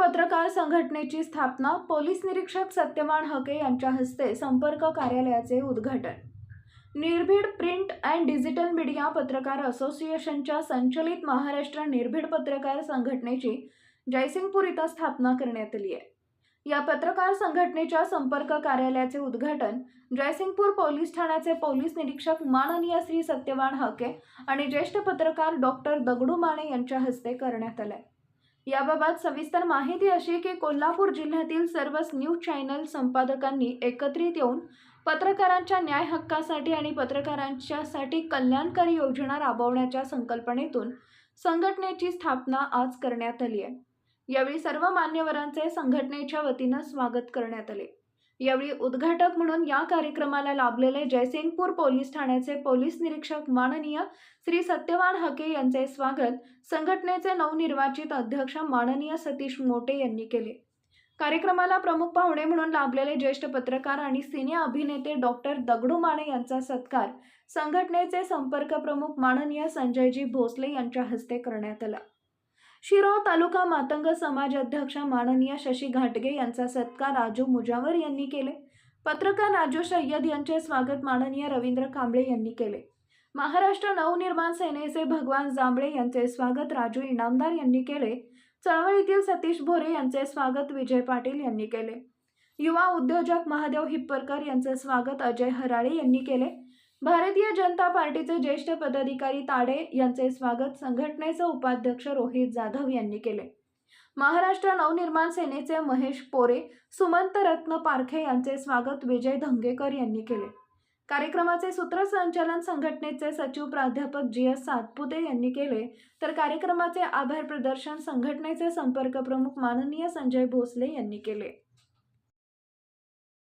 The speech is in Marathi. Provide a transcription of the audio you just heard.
पत्रकार संघटनेची स्थापना पोलीस निरीक्षक सत्यवान हके यांच्या हस्ते संपर्क कार्यालयाचे उद्घाटन. निर्भीड प्रिंट अँड डिजिटल मीडिया पत्रकार असोसिएशनच्या संचलित महाराष्ट्र निर्भीड पत्रकार संघटनेची जयसिंगपूर इथं स्थापना करण्यात आली आहे. या पत्रकार संघटनेच्या संपर्क कार्यालयाचे उद्घाटन जयसिंगपूर पोलीस ठाण्याचे पोलीस निरीक्षक माननीय श्री सत्यवान हके आणि ज्येष्ठ पत्रकार डॉक्टर दगडू माने यांच्या हस्ते करण्यात आले याबाबत सविस्तर माहिती अशी की कोल्हापूर जिल्ह्यातील सर्वच न्यूज चॅनल संपादकांनी एकत्रित येऊन पत्रकारांच्या न्याय हक्कासाठी आणि पत्रकारांच्यासाठी कल्याणकारी योजना राबवण्याच्या संकल्पनेतून संघटनेची स्थापना आज करण्यात आली आहे. यावेळी सर्व मान्यवरांचे संघटनेच्या वतीनं स्वागत करण्यात आले. यावेळी उद्घाटक म्हणून या कार्यक्रमाला लाभलेले जयसिंगपूर पोलीस ठाण्याचे पोलीस निरीक्षक माननीय श्री सत्यवान हके यांचे स्वागत संघटनेचे नवनिर्वाचित अध्यक्ष माननीय सतीश मोटे यांनी केले. कार्यक्रमाला प्रमुख पाहुणे म्हणून लाभलेले ज्येष्ठ पत्रकार आणि सिने अभिनेते डॉक्टर दगडू माने यांचा सत्कार संघटनेचे संपर्क प्रमुख माननीय संजयजी भोसले यांच्या हस्ते करण्यात आला. शिरोळ तालुका मातंग समाज अध्यक्ष माननीय शशी घाटगे यांचा सत्कार राजू मुजावर यांनी केले. पत्रकार राजू सय्यद यांचे स्वागत माननीय रवींद्र कांबळे यांनी केले. महाराष्ट्र नवनिर्माण सेनेचे भगवान जांभळे यांचे स्वागत राजू इनामदार यांनी केले. चळवळीतील सतीश भोरे यांचे स्वागत विजय पाटील यांनी केले. युवा उद्योजक महादेव हिप्परकर यांचे स्वागत अजय हराळे यांनी केले. भारतीय जनता पार्टीचे ज्येष्ठ पदाधिकारी ताडे यांचे स्वागत संघटनेचे उपाध्यक्ष रोहित जाधव यांनी केले. महाराष्ट्र नवनिर्माण सेनेचे महेश पोरे सुमंत रत्न पारखे यांचे स्वागत विजय धंगेकर यांनी केले. कार्यक्रमाचे सूत्रसंचालन संघटनेचे सचिव प्राध्यापक जी एस सातपुते यांनी केले. तर कार्यक्रमाचे आभार प्रदर्शन संघटनेचे संपर्क प्रमुख माननीय संजय भोसले यांनी केले.